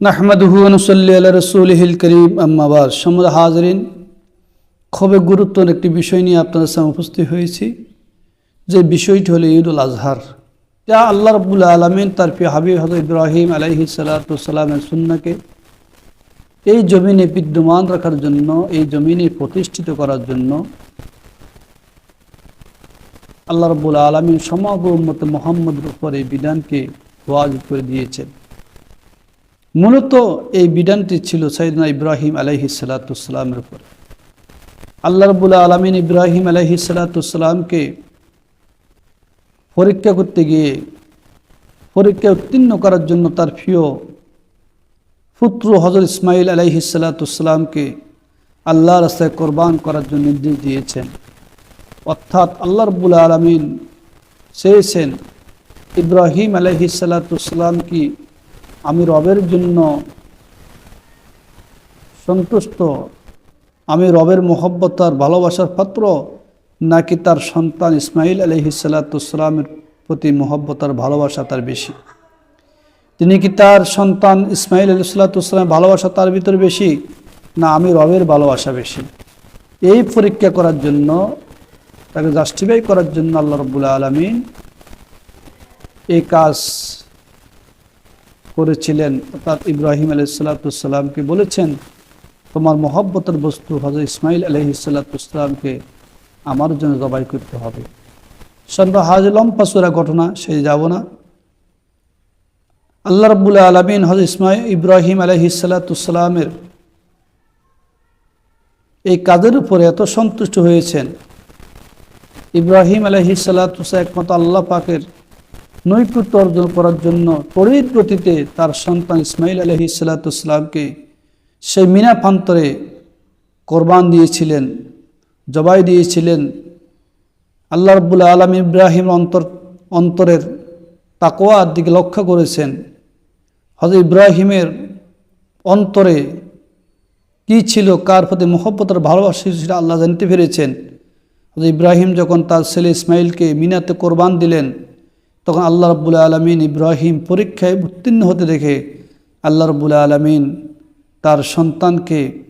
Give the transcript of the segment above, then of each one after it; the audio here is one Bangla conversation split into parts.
নাহমাদুহু অনুসল্লি আল্লাহ রসুলহিল করিম আম্মাবাদ হাজরিন, খুবই গুরুত্বপূর্ণ একটি বিষয় নিয়ে আপনাদের সামনে উপস্থিত হয়েছি। যে বিষয়টি হলো ঈদুল আজহার। যা আল্লাহ রব্বুল আলমিন তার প্রিয় হাবিব হজরত ইব্রাহিম আলহি সালাতামের সুন্নাকে এই জমিনে বিদ্যমান রাখার জন্য, এই জমিনে প্রতিষ্ঠিত করার জন্য আল্লাহ রব্বুল আলমিন সমগ্র মোহাম্মদের এই বিধানকে ওয়াজ করে দিয়েছেন। মূলত এই বিধানটি ছিল সৈদনা ইব্রাহিম আলহি সালাতামের উপর। আল্লাহ রবুল্লা আলমিন ইব্রাহিম আলহি সালাতামকে পরীক্ষা করতে গিয়ে পরীক্ষা উত্তীর্ণ করার জন্য তার প্রিয় পুত্র হজর ইসমাইল আলহি সালাতামকে আল্লাহ রাস্তায় কোরবান করার জন্য নির্দেশ দিয়েছেন। অর্থাৎ আল্লাহ রবুল আলমিন চেয়েছেন ইব্রাহিম আলহি সালাতাম কি আমি রবের জন্য সন্তুষ্ট। আমি রবের মোহব্বত আর ভালোবাসার পাত্র, নাকি তার সন্তান ইসমাইল আলহি সাল্লাতামের প্রতি মোহব্বত আর ভালোবাসা তার বেশি? তিনি কি তার সন্তান ইসমাইল আলি সাল্লাতামের ভালোবাসা তার ভিতরে বেশি, না আমি রবের ভালোবাসা বেশি? এই পরীক্ষা করার জন্য, তাকে জাস্টিফাই করার জন্য আল্লাহ রবুল্লা আলমিন এই কাজ করেছিলেন, অর্থাৎ ইব্রাহিম আলহিসাল্লাতুসাল্লামকে বলেছেন, তোমার মহব্বতের বস্তু হজরত ইসমাইল আলহিসাল্লাতুসাল্লামকে আমার জন্য জবাই করতে হবে। সন্ধ্যা হাজ লম্পাসুরা ঘটনা, সেই যাব না। আল্লাহ রব্বুল্লা আলমিন হজরত ইসমাইল ইব্রাহিম আলহিসাল্লাতুসাল্লামের এই কাজের উপরে এত সন্তুষ্ট হয়েছেন। ইব্রাহিম আলহিসাল্লাতুসা একমাত্র আল্লাহ পাকের নৈপুত্য অর্জন করার জন্য তড়িৎ গতিতে তার সন্তান ইসমাইল আলহি সাল্লাতুসলামকে সেই মিনা প্রান্তরে কোরবান দিয়েছিলেন, জবাই দিয়েছিলেন। আল্লাহ রব্বুল্লা আলম ইব্রাহিম অন্তর, অন্তরের তাকোয়ার দিকে লক্ষ্য করেছেন। হজরত ইব্রাহিমের অন্তরে কি ছিল, কার প্রতি মোহব্বতের ভালোবাসা সেটা আল্লাহ জানতে পেরেছেন। ইব্রাহিম যখন তার ছেলে ইসমাইলকে মিনাতে কোরবান দিলেন তখন আল্লাহ রব্বুল্লা আলমিন ইব্রাহিম পরীক্ষায় উত্তীর্ণ হতে দেখে আল্লাহ রব্বুল্লা আলমিন তার সন্তানকে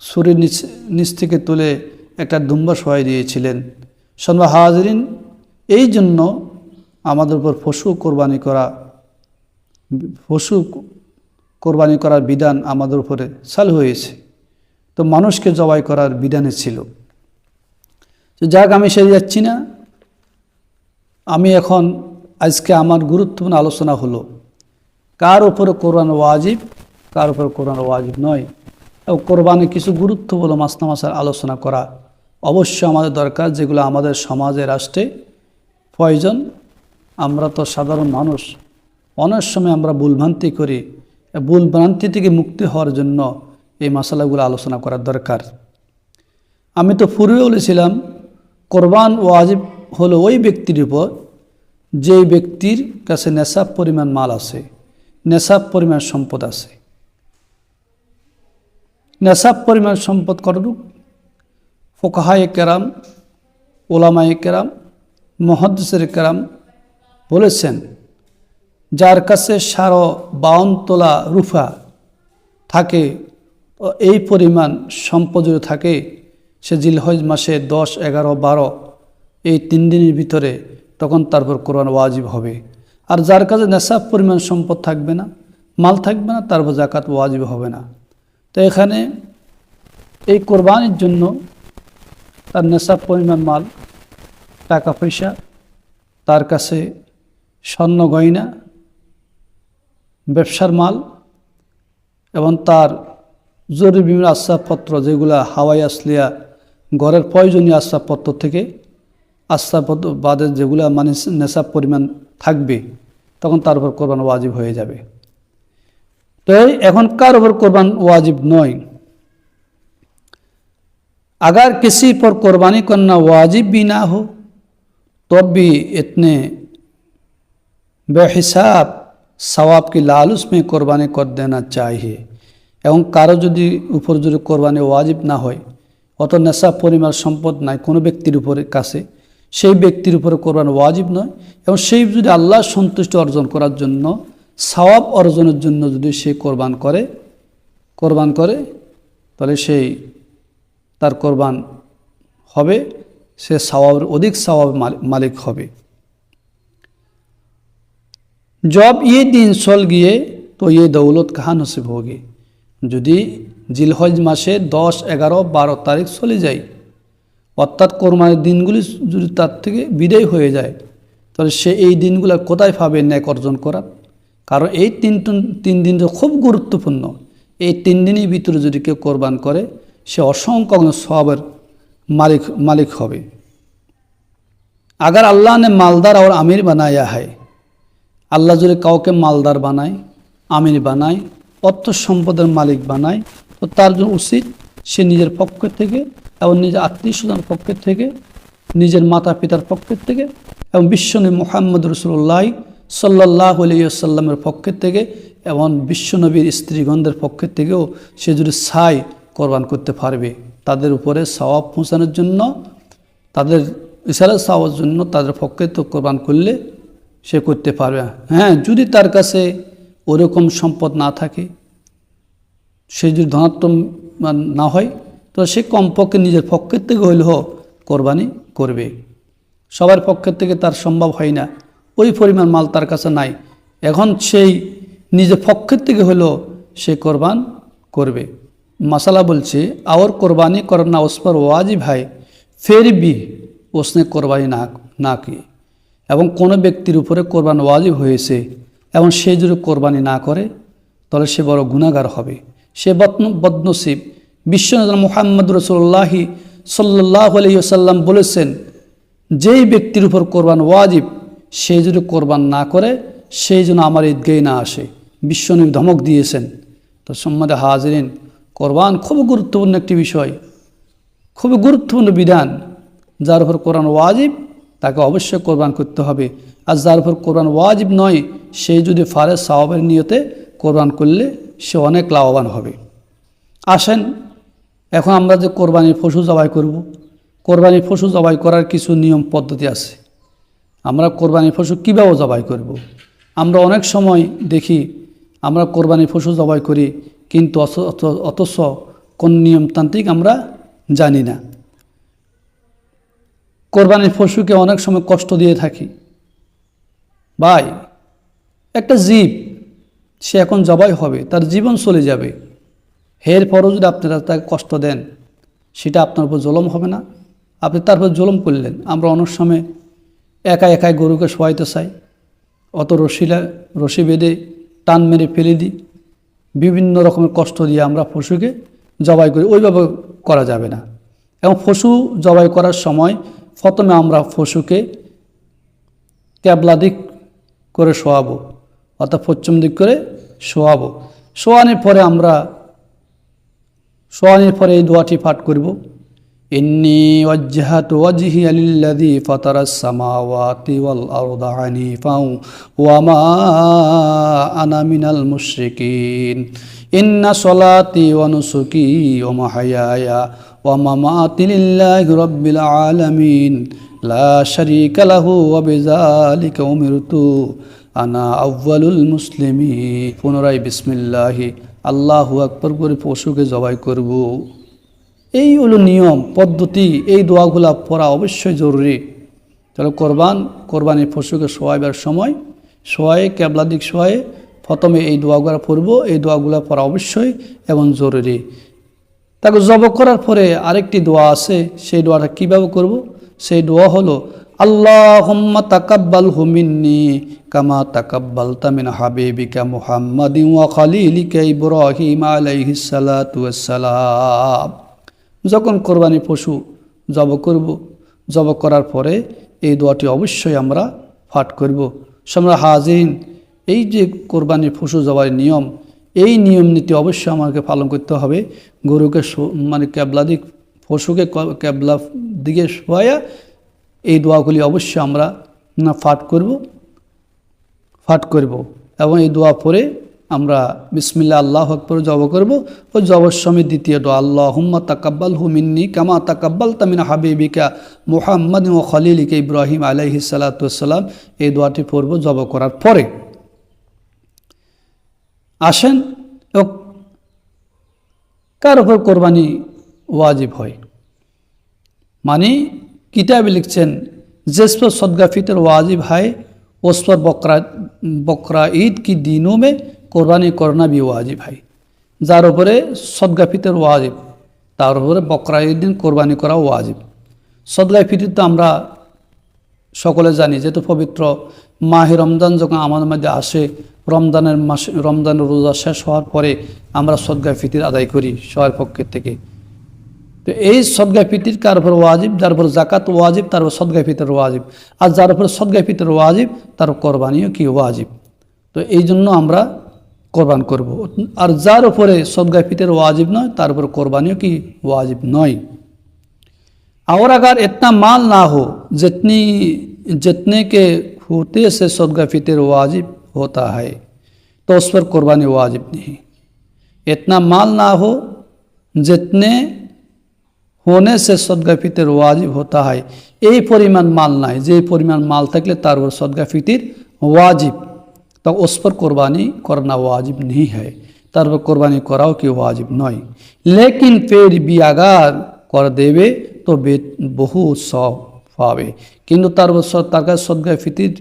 সুরের নিচ নিচ থেকে তুলে একটা দুম্বা সহায় দিয়েছিলেন। সন্ধ্যা হাজরিন, এই জন্য আমাদের উপর পশু কোরবানি করা পশু কোরবানি করার বিধান আমাদের উপরে চালু হয়েছে। তো মানুষকে জবাই করার বিধানে ছিল। যাক, আমি সেরে যাচ্ছি না। আমি এখন আজকে আমার গুরুত্বপূর্ণ আলোচনা হলো, কার উপরে কোরআন ওয়াজিব, কার উপরে কোরআন ওয়াজিব নয়। এবং কোরবানি কিছু গুরুত্বপূর্ণ মাসনা মাসার আলোচনা করা অবশ্যই আমাদের দরকার, যেগুলো আমাদের সমাজে, রাষ্ট্রে প্রয়োজন। আমরা তো সাধারণ মানুষ, অনেক সময় আমরা ভুলভ্রান্তি করি। ভুলভ্রান্তি থেকে মুক্তি হওয়ার জন্য এই মশালাগুলো আলোচনা করার দরকার। আমি তো পূর্বে বলেছিলাম কোরবান ওয়াজিব হলো ওই ব্যক্তির উপর যে ব্যক্তির কাছে নেশাব পরিমাণ মাল আছে, নেশাব পরিমাণ সম্পদ আছে। নেশাব পরিমাণ সম্পদ কতটুক? ফোকাহায় কেরাম, ওলামায় কেরাম মহাদ্দেশের কেরাম বলেছেন, যার কাছে সারো বাউন তোলা রুফা থাকে, এই পরিমাণ সম্পদ যদি থাকে, সে জিলহজ মাসে দশ, এগারো, বারো, এই তিন দিনের ভিতরে তখন তারপর কোরআন ওয়াজিব হবে। আর যার কাছে নেশাব পরিমাণ সম্পদ থাকবে না, মাল থাকবে না তারপর জাকাত ওয়াজিব হবে না। তো এখানে এই কোরবানির জন্য তার নেশাব পরিমাণ, মাল, টাকা, পয়সা, তার কাছে স্বর্ণ, গয়না, ব্যবসার মাল এবং তার জরুরি বিভিন্ন আসবাবপত্র, যেগুলো হাওয়াই আসলিয়া, ঘরের প্রয়োজনীয় আসবাবপত্র থেকে আস্থাপত্র বাদে যেগুলো মানে নেশাব পরিমাণ থাকবে তখন তার উপর কোরবান ওয়াজিব হয়ে যাবে তো এখন কার উপর কোরবান ওয়াজিব নয় अगर किसी पर कुर्बानी करना वाजिब भी ना हो तो भी इतने बेहिसाब সওয়াব কি লালুস মে কোরবানি কর দেনা চাহিয়ে এবং কারো যদি উপর যদি কোরবানি ওয়াজিব না হয় অত নেশা পরিমাণ সম্পদ নাই কোনো ব্যক্তির উপরে কাছে সেই ব্যক্তির উপরে কোরবান ওয়াজিব নয় এবং সেই যদি আল্লাহ সন্তুষ্টি অর্জন করার জন্য সওয়াব অর্জনের জন্য যদি সে কোরবান করে কোরবান করে তাহলে সেই তার কোরবান হবে সে সওয়াবের অধিক সওয়াব মালিক হবে जब ये दिन চল গিয়ে তো ये দৌলত কাহা নসিব হোগে যদি জিলহজ মাসে দশ এগারো বারো তারিখ চলে যায় অর্থাৎ কোরবানির দিনগুলি যদি তার থেকে বিদায় হয়ে যায়, তাহলে সে এই দিনগুলো কোথায় পাবে ন্যাক অর্জন করার? কারণ এই তিন তিন দিন খুব গুরুত্বপূর্ণ, এই তিন দিনের ভিতরে যদি কেউ কোরবান করে, সে অসংখ্য সবের মালিক মালিক হবে। আগার আল্লাহ নে মালদার আর আমির বানাইয়া হয়। আল্লাহ যদি কাউকে মালদার বানায়, আমির বানায়, অর্থ সম্পদের মালিক বানায়, তো তার জন্য উচিত সে নিজের পক্ষ থেকে এবং নিজের আত্মীয় স্বজনের পক্ষ থেকে, নিজের মাতা পিতার পক্ষের থেকে এবং বিশ্বনবী মোহাম্মদ রসুল্লাহ সাল্লাহ আলিয়াল্লামের পক্ষের থেকে এবং বিশ্বনবীর স্ত্রীগণদের পক্ষের থেকেও সে যদি ছাই কোরবান করতে পারবে, তাদের উপরে সওয়াব পৌঁছানোর জন্য, তাদের ইশারা সাওয়ার জন্য তাদের পক্ষে তো কোরবান করলে সে করতে পারবে। হ্যাঁ যদি তার কাছে ওরকম সম্পদ না থাকে, সে যদি ধনাত্ম না হয় তো সে কমপক্ষে নিজের পক্ষের থেকে হইলেও কোরবানি করবে। সবার পক্ষের থেকে তার সম্ভব হয় না। ওই পরিমাণ মাল তার কাছে নাই। এখন সেই নিজের পক্ষের থেকে হলেও সে কোরবান করবে। মশালা বলছে, আওর কোরবানি করনা না ওসমার ওয়াজিব ভাই ফের বি ওসনে কোরবানি না না কি। এবং কোনো ব্যক্তির উপরে কোরবান ওয়াজিব হয়েছে এবং সে যদি কোরবানি না করে, তাহলে সে বড় গুণাগার হবে। সে বদনসিব বিশ্বনাথ মোহাম্মদ রসুল্লাহি সাল্লাহ আলহিসাল্লাম বলেছেন, যেই ব্যক্তির উপর কোরবান ওয়াজিব, সে যদি কোরবান না করে সেই জন্য আমার ঈদগাই না আসে। বিশ্বনবী ধমক দিয়েছেন। তো সম্মদে হাজরিন, কোরবান খুব গুরুত্বপূর্ণ একটি বিষয়। খুবই গুরুত্বপূর্ণ বিধান। যার উপর কোরআন ওয়াজিব, তাকে অবশ্যই কোরবান করতে হবে। আর যার উপর কোরবান ওয়াজিব নয় সেই যদি ফারে সাহাবের নিয়তে কোরবান করলে, সে অনেক লাভবান হবে। আসেন এখন আমরা যে কোরবানির পশু জবাই করব, কোরবানির পশু জবাই করার কিছু নিয়ম পদ্ধতি আছে। আমরা কোরবানির পশু কীভাবে জবাই করব। আমরা অনেক সময় দেখি আমরা কোরবানির পশু জবাই করি, কিন্তু অথচ কোন নিয়মতান্ত্রিক আমরা জানি না। কোরবানির পশুকে অনেক সময় কষ্ট দিয়ে থাকি। ভাই, একটা জীব, সে এখন জবাই হবে, তার জীবন চলে যাবে। হের পরও যদি আপনারা তাকে কষ্ট দেন, সেটা আপনার উপর জলম হবে না। আপনি তারপর জলম করলেন, আমরা অনেক সময় একা একাই গরুকে শোয়াইতে চাই। অত রশিলা, রশি বেঁধে টান মেরে ফেলে দিই। বিভিন্ন রকমের কষ্ট দিয়ে আমরা পশুকে জবাই করি, ওইভাবে করা যাবে না। এবং পশু জবাই করার সময় প্রথমে আমরা পশুকে ক্যাবলা দিক করে শোয়াবো, অর্থাৎ পশ্চিম দিক করে শোয়াবো। শোয়ানোর পরে আমরা শোয়ানোর পরে এই দোয়াটি পাঠ করব। ইন্নি ওয়াজ্জাহাত ওয়াজহি আলিল্লাযী ফাতারাস সামাওয়াতি ওয়াল আরদা হানিফাও ওয়া মা আনা মিনাল মুশরিকিন। ইন্না সলাতি ওয়া নুসুকি ওয়া মাহইয়ায়া ওয়া মামাতি লিল্লাহি রাব্বিল আলামিন। লা শারীকা লাহু ওয়া বিযালিকা উমিরতু। আনা আউ্বালুল মুসলিমি পুনরায় বিসমিল্লাহি। আল্লাহু আকবর করে পশুকে জবাই করব। এই হলো নিয়ম, পদ্ধতি, এই দোয়াগুলা পড়া অবশ্যই জরুরি। তাহলে কোরবান, কোরবানির পশুকে শোয়াইবার সময় শোয়াই ক্যাবলা দিক শোয়াই প্রথমে এই দোয়াগুলা পড়ব, এই দোয়াগুলা পড়া অবশ্যই এবং জরুরি। তাকে জব করার পরে আরেকটি দোয়া আছে, সেই দোয়াটা কীভাবে করব? সেই দোয়া হলো আলাইহিস সালাতু ওয়াসসালাম। যখন কোরবানি পশু জব করব, জব করার পরে এই দোয়াটি অবশ্যই আমরা পাঠ করব। আমরা হাজিন এই যে কোরবানি পশু জবার নিয়ম, এই নিয়ম নীতি অবশ্যই আমাকে পালন করতে হবে। গরুকে মানে ক্যাবলা দিক পশুকে ক্যাবলা দিকে শোয়া এই দোয়াগুলি অবশ্যই আমরা পাঠ করব, ফাট করব এবং এই দোয়া পরে আমরা বিসমিল্লা আল্লাহ আকবর জব করব ও জবর সময় দ্বিতীয় দোয়া আল্লাহ হুম্মা তাকাব্বাল হুমিন্নি কামা তাকাব্বাল তামিন হাবিবিকা মুহাম্মদ ও খলিলিকা ইব্রাহিম আলাইহি সালাতাম এই দোয়াটি পড়ব জব করার পরে। আসেন এবং কার উপর কোরবানি ওয়াজিব হয়? মানে কিতাবে লিখছেন जिस पर सदका फितर वाजिब है उस पर बकरा बकरा ईद की दिनों में কোরবানি করনা বি ওয়াজিব হয় যার উপরে সদগা ফিতর ওয়াজিব তার উপরে বকরা ঈদ দিন কোরবানি করা ওয়াজিব সদগা ফিতর তো আমরা সকলে জানি যেহেতু পবিত্র মাহে রমজান যখন আমাদের মধ্যে আসে রমজানের মাসে রমজানের রোজা শেষ হওয়ার পরে আমরা সদগা ফিতির আদায় করি সবার পক্ষের থেকে তো এই সদগা ফিতির কার উপর ওয়াজিব যার উপর জাকাত ওয়াজিব তার উপর সদগা ফিতর ওয়াজিব আর যার উপর সদগা ফিতর ওয়াজিব তার কোরবানিও কি ওয়াজিব তো এই জন্য আমরা কোরবান করব আর যার উপরে সদগা ফিতর ওয়াজিব নয় তার উপর কোরবানিও কি ওয়াজিব নয় और अगर इतना माल ना हो जितनी जितने के होते से सदका फितर वाजिब होता है तो उस पर कुर्बानी वाजिब नहीं इतना माल ना हो जितने होने से सदका फितर वाजिब होता है এই পরিমাণ মাল নাই যে পরিমাণ মাল থাকলে তার উপর সদকা ফিতির ওয়াজিব তো उस पर कुर्बानी करना वाजिब नहीं है তার উপর কোরবানি করাও কি ওয়াজিব নয় লেকিন ফের भी अगर कर देवे তো বে- বহু সব পাবে কিন্তু তার উপর সদ- তার কাছে সদগায় ফিতির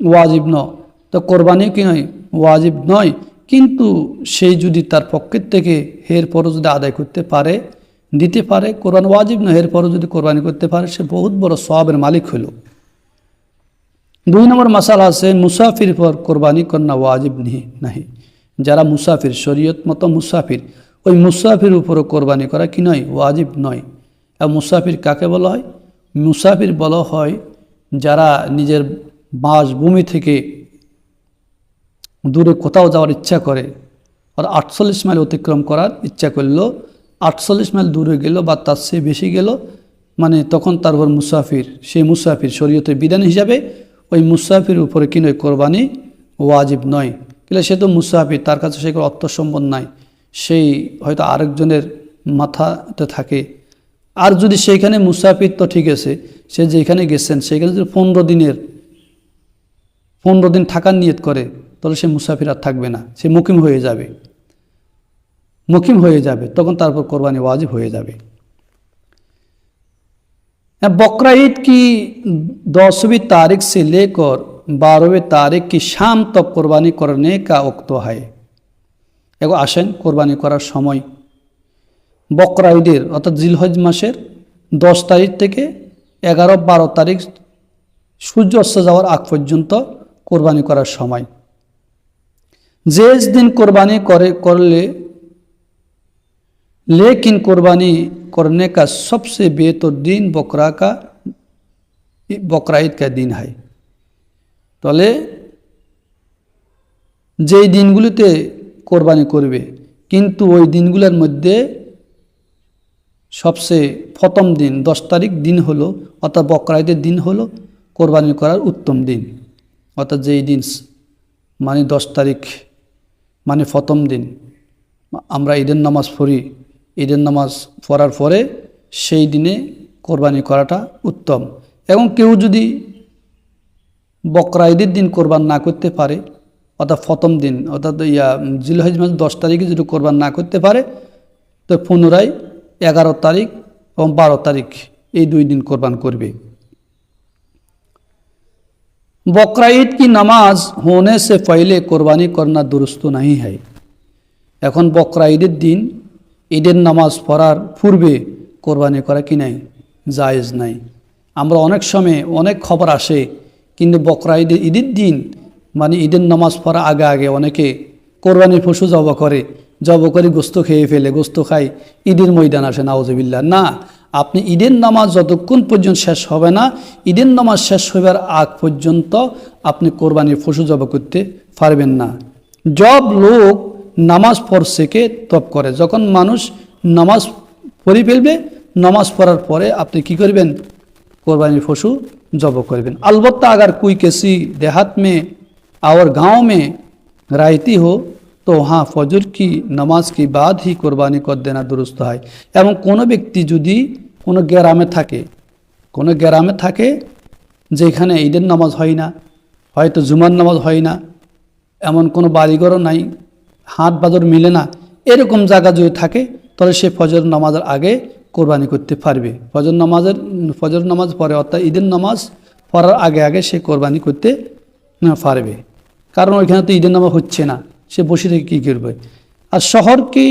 ওয়াজিব ন তো কোরবানি কি নয় ওয়াজিব নয় কিন্তু সেই যদি তার পক্ষের থেকে হের পরও যদি আদায় করতে পারে দিতে পারে কোরবান ওয়াজিব নয় এর পরও যদি কোরবানি করতে পারে, সে বহুত বড় সবের মালিক হলো দুই নম্বর মশালা আছে, মুসাফির পর কোরবানি করনা ওয়াজিব নেই নাহি। যারা মুসাফির, শরীয়ত মতো মুসাফির, ওই মুসাফির উপরও কোরবানি করা কি নয়? ওয়াজিব নয়। আর মুসাফির কাকে বলা হয়? মুসাফির বলা হয় যারা নিজের বাসভূমি থেকে দূরে কোথাও যাওয়ার ইচ্ছা করে, আর আটচল্লিশ মাইল অতিক্রম করার ইচ্ছা করল আটচল্লিশ মাইল দূরে গেল বা তার চেয়ে বেশি গেল মানে তখন তার উপর মুসাফির, সেই মুসাফির শরীয়তের বিধান হিসাবে ওই মুসাফির উপরে কি নয়, কোরবানি ওয়াজিব নয়। কিন্তু সে তো মুসাফির, তার কাছে সে অর্থ সম্পদ নাই। সেই হয়তো আরেকজনের মাথাতে থাকে। আর যদি সেইখানে মুসাফির তো ঠিক আছে, সে যেখানে গেছেন, সেখানে যদি পনেরো দিনের, পনেরো দিন থাকার নিয়ত করে, তাহলে সে মুসাফির আর থাকবে না, সে মুকিম হয়ে যাবে। মুকিম হয়ে যাবে তখন তারপর কোরবানি ওয়াজিব হয়ে যাবে बकरा ईद की दसवीं तारीख से लेकर बारहवीं तारीख की शाम तक कुर्बानी करने का वक्त है এগো আসেন কোরবানি করার সময় বকরা ঈদের অর্থাৎ জিলহজ মাসের দশ তারিখ থেকে এগারো বারো তারিখ সূর্য অস্ত যাওয়ার আগ পর্যন্ত কোরবানি করার সময় যে দিন কোরবানি করে করলে लेकिन कुर्बानी करने का सबसे बेहतर दिन बकरा का बकरा ईद का दिन है তাহলে যেই দিনগুলিতে কোরবানি করবে কিন্তু ওই দিনগুলোর মধ্যে সবচেয়ে প্রথম দিন দশ তারিখ দিন হলো অর্থাৎ বকরা ঈদের দিন হলো কোরবানি করার উত্তম দিন অর্থাৎ যেই দিন মানে দশ তারিখ মানে প্রথম দিন আমরা ঈদের নামাজ পড়ি ঈদের নামাজ পড়ার পরে সেই দিনে কোরবানি করাটা উত্তম এবং কেউ যদি বকরা ঈদের দিন কোরবান না করতে পারে অর্থাৎ প্রথম দিন অর্থাৎ ইয়া জিলহজ মাস দশ তারিখে যদি কোরবান না করতে পারে তো পুনরায় এগারো তারিখ এবং বারো তারিখ এই দুই দিন কোরবান করবে बकरा ईद की नमाज होने से पहले कुर्बानी करना दुरुस्त नहीं है এখন বকরা ঈদের দিন ঈদের নামাজ পড়ার পূর্বে কোরবানি করা কি নাই? জায়েজ নাই। আমরা অনেক সময় অনেক খবর আসে, কিন্তু বকরা ঈদের ঈদের দিন মানে ঈদের নামাজ পড়া আগে আগে অনেকে কোরবানির পশু জব করে জব করে গোস্ত খেয়ে ফেলে, গোস্ত খায়, ঈদের ময়দান আসে নাওজবিল্লা না, আপনি ঈদের নামাজ যতক্ষণ পর্যন্ত শেষ হবে না, ঈদের নামাজ শেষ হবার আগ পর্যন্ত আপনি কোরবানির পশু জব করতে পারবেন না। জব লোক নামাজ পড়ছেকে তপ করে। যখন মানুষ নামাজ পড়ে ফেলবে, নামাজ পড়ার পরে আপনি কি করবেন? কোরবানির পশু জব করবেন। আলবত্তা আগার কুই কেসি দেহাত মে, আওয়ার গাঁও মে রায়তি হো, তো হাঁ ফজর কি নামাজ কি বাদ হি কোরবানি কর দেনা দুরুস্ত হয়। এবং কোনো ব্যক্তি যদি কোনো গ্রামে থাকে, কোনো গ্রামে থাকে যেখানে ঈদের নামাজ হয় না, হয়তো জুমার নামাজ হয় না, এমন কোনো বাড়িঘরও নাই হাট বাজার মিলে না, এরকম জায়গা যদি থাকে, তাহলে সে ফজর নামাজের আগে কোরবানি করতে পারবে। ফজর নামাজের, ফজর নামাজ পরে, অর্থাৎ ঈদের নামাজ পড়ার আগে আগে সে কোরবানি করতে পারবে। কারণ ওইখানে তো ঈদের নামাজ হচ্ছে না, সে বসে থেকে কী করবে? আর শহর কি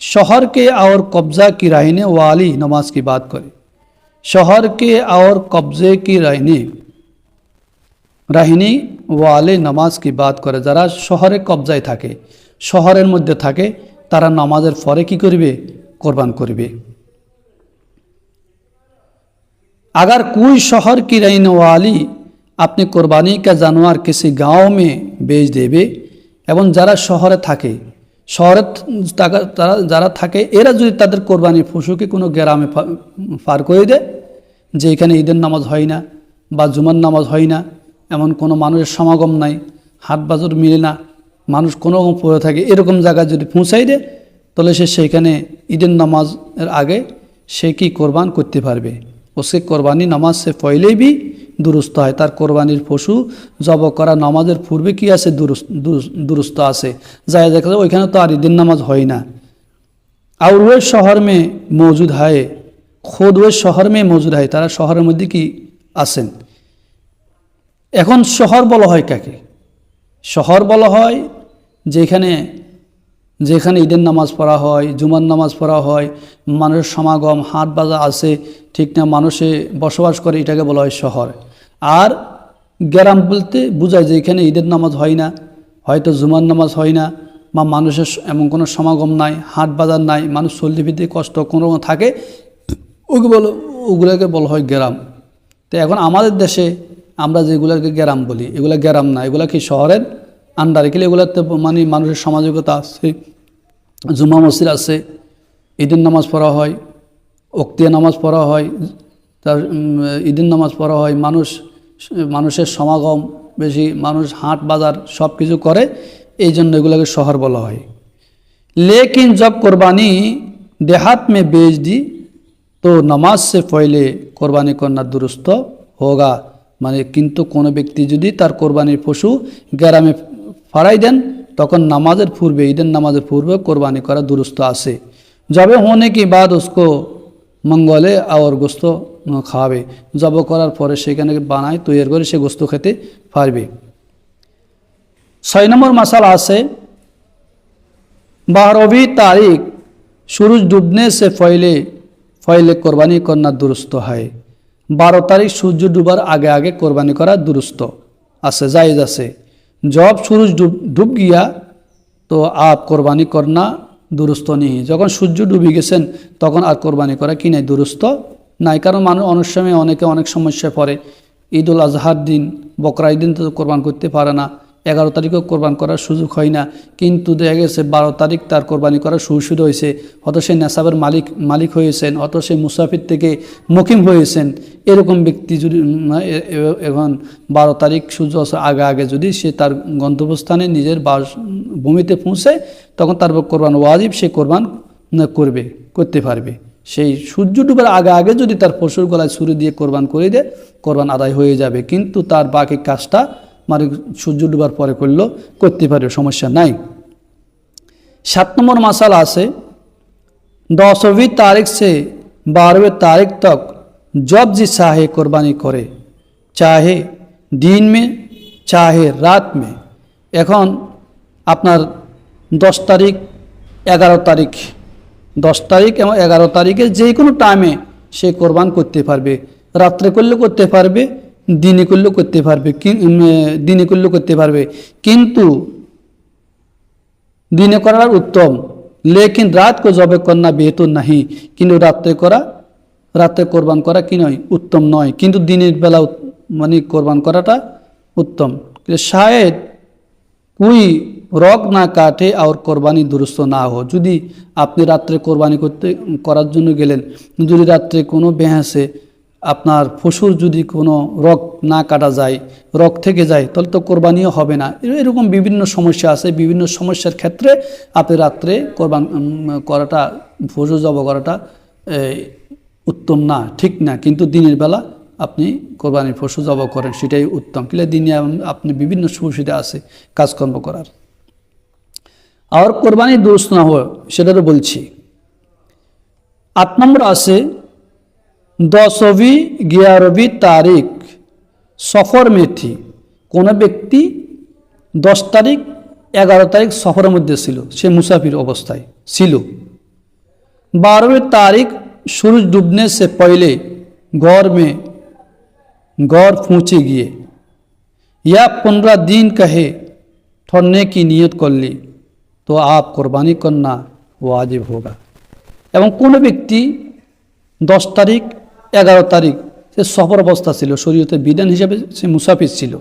শহরকে আর কবজা কি রাহিনে ওয়ালি নামাজ কি বাদ করে? শহরকে আওর কবজে কি রাহিনে রাহিনী ওয়ালে নামাজ কি বাদ করে? যারা শহরে কবজায় থাকে শহরের মধ্যে থাকে তারা নামাজের পরে কি করবে কোরবান করবে अगर कोई शहर की रहने वाली अपनी कुर्बानी का जानवर किसी गांव में बेच देवे এবং যারা শহরে থাকে শহরে থাকা- তারা যারা থাকে এরা যদি তাদের কোরবানির পশুকে কোনো গ্রামে পা- পার করে দেয় যে এখানে ঈদের নামাজ হয় না বা জুমার নামাজ হয় না এমন কোনো মানুষের সমাগম নাই হাট বাজার মিলে না মানুষ কোনো রকম পড়ে থাকে, এরকম জায়গায় যদি পৌঁছাই দেয়, তাহলে সে সেইখানে ঈদের নামাজের আগে সে কি কোরবান করতে পারবে? ও সে কোরবানি নামাজ সে পয়লেই বি দুরুস্ত হয়। তার কোরবানির পশু জব করা নামাজের পূর্বে কি আছে? দুরুস্ত আছে। যাই দেখা যায় ওইখানে তো আর ঈদের নামাজ হয় না। আর ওই শহর মে মজুদ হয়, খোদ ওই শহর মে মজুদ হয়, তারা শহরের মধ্যে কি আছেন? এখন শহর বলা হয় কাকে? শহর বলা হয়, যেখানে যেখানে ঈদের নামাজ পড়া হয়, জুমার নামাজ পড়া হয়, মানুষের সমাগম, হাট বাজার আছে, ঠিক না, মানুষে বসবাস করে, এটাকে বলা হয় শহর। আর গ্রাম বলতে বোঝায় যে এখানে ঈদের নামাজ হয় না, হয়তো জুমার নামাজ হয় না, বা মানুষের এমন কোনো সমাগম নাই, হাট বাজার নাই, মানুষ চলতে কষ্ট, কোনো থাকে ওগুলো ওগুলোকে বলা হয় গ্রাম। তো এখন আমাদের দেশে আমরা যেগুলোকে গ্রাম বলি এগুলো গ্রাম না এগুলো কি শহরের আন্ডারে গেলে এগুলোতে মানে মানুষের সামাজিকতা আছে জুমা মসজিদ আছে ঈদের নামাজ পড়া হয় অক্তিয়া নামাজ পড়া হয় তার উম, ঈদের নামাজ পড়া হয় মানুষ মানুষের সমাগম বেশি মানুষ হাট বাজার সব কিছু করে এই জন্য এগুলোকে শহর বলা হয় लेकिन जब कुर्बानी देहात में बेच दी तो नमाज से पहले কোরবানি করনা দুরুস্ত হোগা মানে কিন্তু কোনো ব্যক্তি যদি তার কোরবানির পশু গ্রামে ফাড়াই দেন, তখন নামাজের পূর্বে, ঈদের নামাজের পূর্বে কোরবানি করা দুরুস্ত আছে। জবে হনে কি বাদ উসকো মঙ্গলে আর গোস্ত খাওয়াবে। জব করার পরে সেখানে বানায় তৈরি করে সে গোস্ত খেতে পারবে। ছয় নম্বর মশাল আছে বারোবি তারিখ, সুরুজ ডুবনে সে ফয়লে ফয়লে কোরবানি করনা দুরুস্ত হয়। বারো তারিখ সূর্য ডুবার আগে আগে কোরবানি করা দুরুস্ত। আছে, জায়েজ আছে। জব সূর্য ডুব ডুব গিয়া তো আপ কোরবানি করনা দুরুস্ত নেই যখন সূর্য ডুবে গেছেন, তখন আর কোরবানি করা কি নাই, দুরুস্ত নাই। কারণ মানুষ অনেক সময় অনেকে অনেক সমস্যায় পড়ে। ঈদ উল আজহার দিন বকরা দিন তো কোরবান করতে পারে না। এগারো তারিখেও কোরবান করার সুযোগ হয় না। কিন্তু দেখা গেছে বারো তারিখ তার কোরবানি করার সুযোগ হয়েছে। অত সে নেশাবের মালিক মালিক হয়েছেন অত সে মুসাফির থেকে মুকিম হয়েছেন। এরকম ব্যক্তি যদি এখন বারো তারিখ সূর্য আগে আগে যদি সে তার গন্তব্যস্থানে নিজের বাস, ভূমিতে পৌঁছে, তখন তার কোরবান ওয়াজিব, সে কোরবান করবে, করতে পারবে। সেই সূর্য ডুবার আগে আগে যদি তার পশুর গলায় ছুরি দিয়ে কোরবান করে দেয়, কোরবান আদায় হয়ে যাবে। কিন্তু তার বাকি কাজটা মানে সূর্য ডুবার পরে করলেও করতে পারবে সমস্যা নাই सात नंबर मसाला से दसवीं तारीख से बारहवीं तारीख तक जब जी चाहे कुर्बानी करे चाहे दिन में चाहे রাত মে এখন আপনার দশ তারিখ এগারো তারিখ দশ তারিখ এবং এগারো তারিখে যে কোনো টাইমে সে কোরবান করতে পারবে রাত্রে করলে করতে পারবে দিনে করলেও করতে পারবে দিনে করলেও করতে পারবে। কিন্তু দিনে করার উত্তম, লেকিন রাত কো জবে করনা বেহতর নাহি। কিন্তু রাত্রে করা, রাত্রে কোরবান করা কি নয়? উত্তম নয়। কিন্তু দিনের বেলা মানে কোরবান করাটা উত্তম। শায়দ, কুই রক না কাটে আর কোরবানি দুরুস্ত না হো। যদি আপনি রাত্রে কোরবানি করতে, করার জন্য গেলেন, যদি রাত্রে কোনো বেহাসে আপনার পশুর যদি কোনো রক না কাটা যায় রক থেকে যায়, তাহলে তো কোরবানিও হবে না। এরকম বিভিন্ন সমস্যা আছে। বিভিন্ন সমস্যার ক্ষেত্রে আপনি রাত্রে কোরবান করাটা, পশু জব করাটা উত্তম না, ঠিক না। কিন্তু দিনের বেলা আপনি কোরবানির পশু জব করেন, সেটাই উত্তম। কিলে দিনে আপনি বিভিন্ন সুবিধা আছে কাজকর্ম করার। আর কোরবানি দোষ না হয় সেটা তো বলছি। আট নম্বর আছে দশবি গিয়ারবি তারিখ সফর মেথি কোনো ব্যক্তি দশ তারিখ এগারো তারিখ সফরের মধ্যে ছিল সে মুসাফির অবস্থায় ছিল बारहवीं तारीख सूरज डूबने से पहले गौर में गौर पहुँचे गिए या पंद्रह दिन कहे ठहरने की नियत कर ली तो आप कुर्बानी करना वाजिब होगा এবং কোনো ব্যক্তি দশ তারিখ এগারো তারিখ সে সফর অবস্থা ছিল, শরীয়তের বিধান হিসাবে সে মুসাফির ছিল।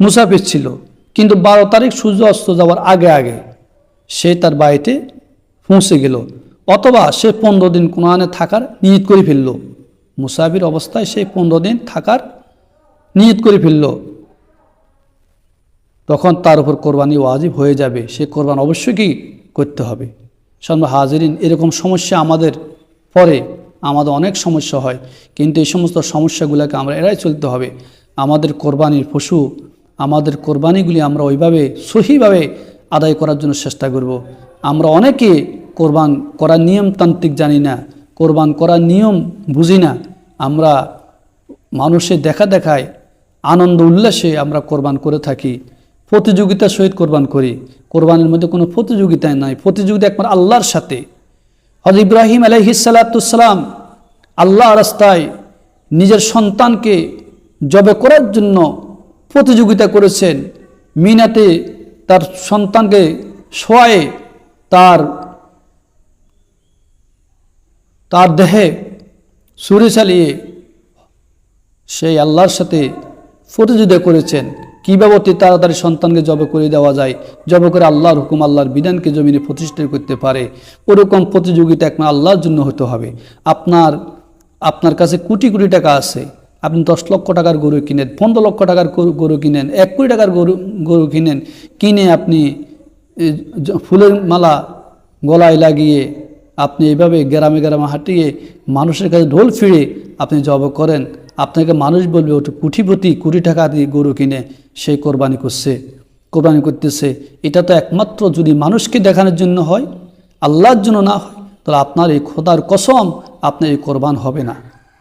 মুসাফির ছিল। কিন্তু বারো তারিখ সূর্য অস্ত যাওয়ার আগে আগে সে তার বাড়িতে পৌঁছে গেল। অথবা সে পনেরো দিন কোরআনে থাকার নিয়ত করে ফেলল। মুসাফির অবস্থায় সে পনেরো দিন থাকার নিয়ত করে ফেলল। তখন তার উপর কোরবানি ওয়াজিব হয়ে যাবে। সে কোরবান অবশ্যই কি করতে হবে? সন্ধ্যা হাজিরিন, এরকম সমস্যা আমাদের পরে আমাদের অনেক সমস্যা হয়, কিন্তু এই সমস্ত সমস্যাগুলোকে আমরা এড়াই চলতে হবে। আমাদের কোরবানির পশু, আমাদের কোরবানিগুলি আমরা ওইভাবে সহিভাবে আদায় করার জন্য চেষ্টা করব। আমরা অনেকে কোরবান করার নিয়মতান্ত্রিক জানি না, কোরবান করার নিয়ম বুঝি না। আমরা মানুষের দেখা দেখায়, আনন্দ উল্লাসে আমরা কোরবান করে থাকি, প্রতিযোগিতার সহিত কোরবান করি। কোরবানের মধ্যে কোনো প্রতিযোগিতায় নাই, প্রতিযোগিতা একবার আল্লাহর সাথে। হজ ইব্রাহিম আলহিসাল্লাতুসাল্লাম আল্লাহ রাস্তায় নিজের সন্তানকে জবে করার জন্য প্রতিযোগিতা করেছেন। মিনাতে তার সন্তানকে শোয়ায়ে তার তার দেহে সুরে চালিয়ে সেই আল্লাহর সাথে প্রতিযোগিতা করেছেন। কীভাবে অতি তাড়াতাড়ি সন্তানকে জবে করে দেওয়া যায়? জব করে আল্লাহর হুকুম, আল্লাহর বিধানকে জমিনে প্রতিষ্ঠা করতে পারে। ওরকম প্রতিযোগিতা একমাত্র আল্লাহর জন্য হতে হবে। আপনার আপনার কাছে কোটি কোটি টাকা আছে। আপনি দশ লক্ষ টাকার গরু কিনেন, পনেরো লক্ষ টাকার গরু- কিনেন, এক কোটি টাকার গরু গরু কিনেন, কিনে আপনি ফুলের মালা গলায় লাগিয়ে আপনি এইভাবে গ্রামে গ্রামে হাঁটিয়ে মানুষের কাছে ঢোল ফিরে আপনি জব করেন। আপনাকে মানুষ বলবে, ওটা কুঠিপতি কোটি টাকা দিয়ে গরু কিনে সে কোরবানি করছে, কোরবানি করতেছে। এটা তো একমাত্র যদি মানুষকে দেখানোর জন্য হয়, আল্লাহর জন্য না হয়, তাহলে আপনার এই খোদার কসম, আপনার এই কোরবান হবে না।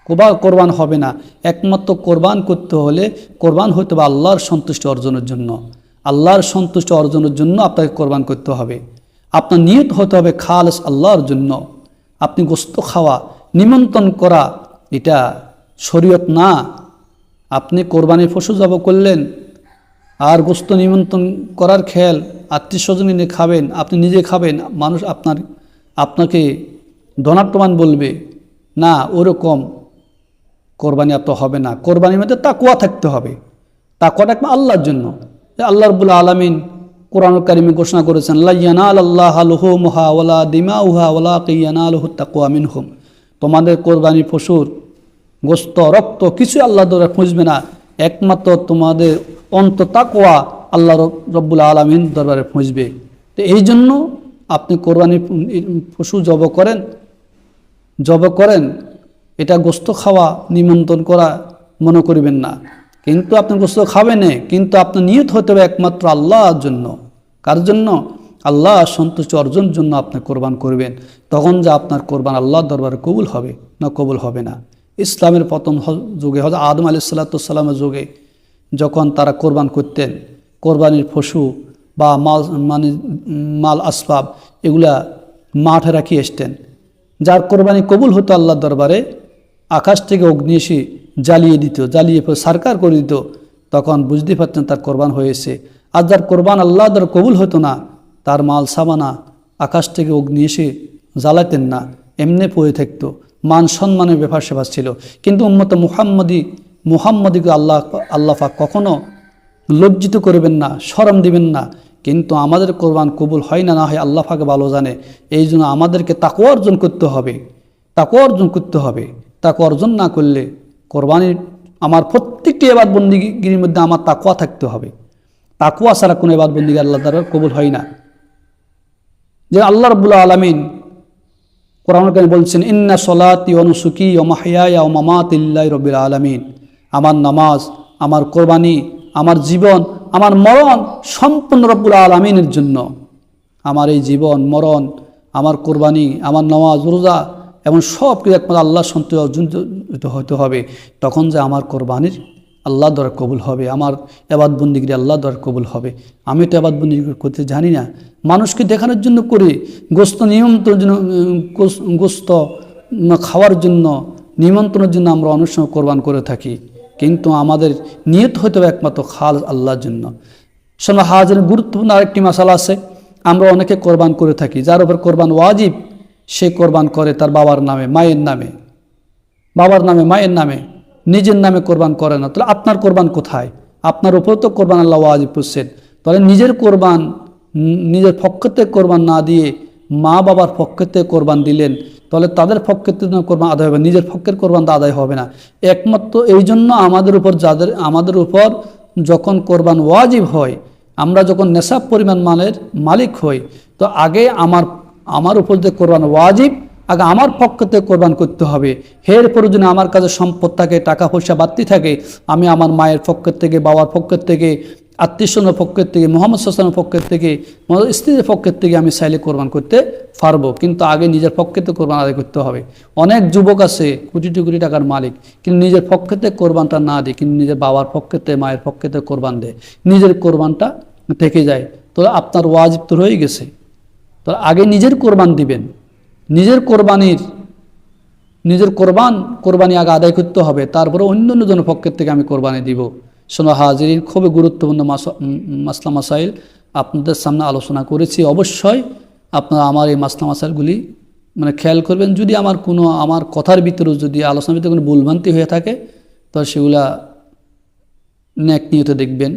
কোবা কোরবান হবে না। একমাত্র কোরবান করতে হলে কোরবান হইতে হবে আল্লাহর সন্তুষ্টি অর্জনের জন্য। আল্লাহর সন্তুষ্টি অর্জনের জন্য আপনাকে কোরবান করতে হবে। আপনার নিয়ত হতে হবে খালস আল্লাহর জন্য। আপনি গোস্ত খাওয়া, নিমন্ত্রণ করা, এটা শরীয়ত না, আপনি কোরবানির পশু জব করলেন, আর গোস্ত নিমন্ত্রণ করার খেয়াল আত্মীয় স্বজন এনে খাবেন, আপনি নিজে খাবেন, মানুষ আপনার, আপনাকে ধনাট্যমান বলবে, না, ওরকম কোরবানি এত হবে না। কোরবানির মধ্যে তাকুয়া থাকতে হবে। তাকুয়াটা একমাত্র আল্লাহর জন্য। আল্লাহ রবুল আলমিন কোরআন কারিমে ঘোষণা করেছেন লাইয়ানাল আল্লাহ আলহু মুহা ওলা দিমা উহা ওলা কিয়ানা আলহু তাকুয়া মিনহুম। তোমাদের কোরবানি পশুর গোস্ত, রক্ত কিছু আল্লাহ দ্বারা খুঁজবে না। একমাত্র তোমাদের অন্ত তাকোয়া আল্লাহ রব- রব্বুল আলমিন দরবারে খুঁজবে। তো এই জন্য আপনি কোরবানি পশু জব করেন জব করেন, এটা গোস্ত খাওয়া নিমন্ত্রণ করা মনে করিবেন না। কিন্তু আপনি গোস্ত খাবেন কিন্তু আপনার নিয়ত হতে হবে একমাত্র আল্লাহর জন্য। কার জন্য? আল্লাহ সন্তুষ্টি অর্জনের জন্য আপনি কোরবান করবেন। তখন যে আপনার কোরবান আল্লাহর দরবারে কবুল হবে না, কবুল হবে না। ইসলামের প্রথম যুগে হয়তো আদম আলি সাল্লাতামের যুগে যখন তারা কোরবান করতেন, কোরবানির পশু বা মাল মানে মাল আসবাব এগুলা মাঠে রাখিয়ে আসতেন। যার কোরবানি কবুল হতো আল্লাহর দরবারে, আকাশ থেকে অগ্নি এসে জ্বালিয়ে দিত, জ্বালিয়ে সারকার করে দিত, তখন বুঝতে পারতেন তার কোরবান হয়েছে আর যার কোরবান আল্লাহ দ্বারা কবুল হতো না, তার মাল সামানা আকাশ থেকে অগ্নি এসে জ্বালাতেন না, এমনি পড়ে থাকতো। মান সম্মানের ব্যাপার সেবা ছিল। কিন্তু উম্মত মুহাম্মদী, মুহাম্মদীকে আল্লাহ আল্লাহ কখনো লজ্জিত করবেন না, শরম দিবেন না। কিন্তু আমাদের কোরবান কবুল হয় না না হয় আল্লাহ পাকে ভালো জানে। এই জন্য আমাদেরকে তাকে অর্জন করতে হবে। তাকে অর্জন করতে হবে। তাকে অর্জন না করলে কোরবানির আমার প্রত্যেকটি এবার বন্দিগিরির মধ্যে আমার তাকুয়া থাকতে হবে। তাকুয়া ছাড়া কোনো এবার বন্দিগি আল্লাহ দ্বারা কবুল হয় না। যে আল্লাহ রবুল্লা আলমিন কোরআন কারিমে বলছেন, ইন্না সলাতি অনুসুকি ও মাহিয়া ও মামাতিল্লাহ রবিল আলমিন। আমার নামাজ, আমার কোরবানি, আমার জীবন, আমার মরণ সম্পূর্ণ রব্বুল আলমিনের জন্য। আমার এই জীবন, মরণ, আমার কোরবানি, আমার নামাজ, রোজা এবং সব কিছু একমাত্র আল্লাহ সন্তুষ্ট হতে হবে। তখন যে আমার কোরবানির আল্লাহ দ্বারা কবুল হবে, আমার এবাদ বন্দিগিরি আল্লাহ দ্বারা কবুল হবে। আমি তো এবাদ বন্দিগিরি করতে জানি না। মানুষকে দেখানোর জন্য করি, গোস্ত নিমন্ত্রণের জন্য, গোস্ত খাওয়ার জন্য, নিমন্ত্রণের জন্য আমরা সময় কোরবান করে থাকি। কিন্তু আমাদের নিয়ত হতে হবে একমাত্র খাল আল্লাহর জন্য। শোনো হাজের গুরুত্বপূর্ণ আরেকটি মশালা আছে। আমরা অনেকে কোরবান করে থাকি, যার উপর কোরবান ওয়াজিব, সে কোরবান করে তার বাবার নামে, মায়ের নামে। বাবার নামে, মায়ের নামে। নিজের নামে কোরবান করে না। তাহলে আপনার কোরবান কোথায়? আপনার উপর তো কোরবান আল্লাহ ওয়াজিব করছেন। তাহলে নিজের কোরবান, নিজের পক্ষ থেকে কোরবান না দিয়ে মা বাবার পক্ষ থেকে কোরবান দিলেন, তাহলে তাদের পক্ষের থেকে কোরবান আদায় হবে নিজের পক্ষের কোরবান তো আদায় হবে না। একমাত্র এই জন্য আমাদের উপর যাদের, আমাদের উপর যখন কোরবান ওয়াজিব হয়, আমরা যখন নেশাব পরিমাণ মালের মালিক হই, তো আগে আমার আমার উপর যে কোরবান ওয়াজিব আগে আমার পক্ষ থেকে কোরবান করতে হবে। এর প্রয়োজনে আমার কাছে সম্পদ থাকে, টাকা পয়সা বাড়তি থাকে, আমি আমার মায়ের পক্ষের থেকে, বাবার পক্ষের থেকে আত্মীয়স্বজনের পক্ষের থেকে, মোহাম্মদ সাল্লামের পক্ষের থেকে স্ত্রীর পক্ষের থেকে আমি চাইলে কোরবান করতে পারব। কিন্তু আগে নিজের পক্ষে থেকে কোরবান আদায় করতে হবে। অনেক যুবক আছে কোটি কোটি টাকার মালিক, কিন্তু নিজের পক্ষেতে কোরবানটা না দেয়, কিন্তু নিজের বাবার পক্ষেতে মায়ের পক্ষেতে কোরবান দেয়। নিজের কোরবানটা থেকে যায়। তো আপনার ওয়াজিব তো রয়ে গেছে। তো আগে নিজের কোরবান দিবেন। নিজের কোরবানির, নিজের কোরবান, কোরবানি আগে আদায় করতে হবে। তারপরে অন্য অন্য জনের পক্ষের থেকে আমি কোরবানি দিব। শোনো, হাজিরিন খুবই গুরুত্বপূর্ণ মাসলা মাসাইল। আপনাদের সামনে আলোচনা করেছি। অবশ্যই আপনারা আমার এই মাসলা মাসাইলগুলি মানে খেয়াল করবেন। যদি আমার কোনো, আমার কথার ভিতরে যদি আলোচনার ভিতরে কোনো ভুলভ্রান্তি হয়ে থাকে, তো সেগুলা ন্যাক নিয়তে দেখবেন।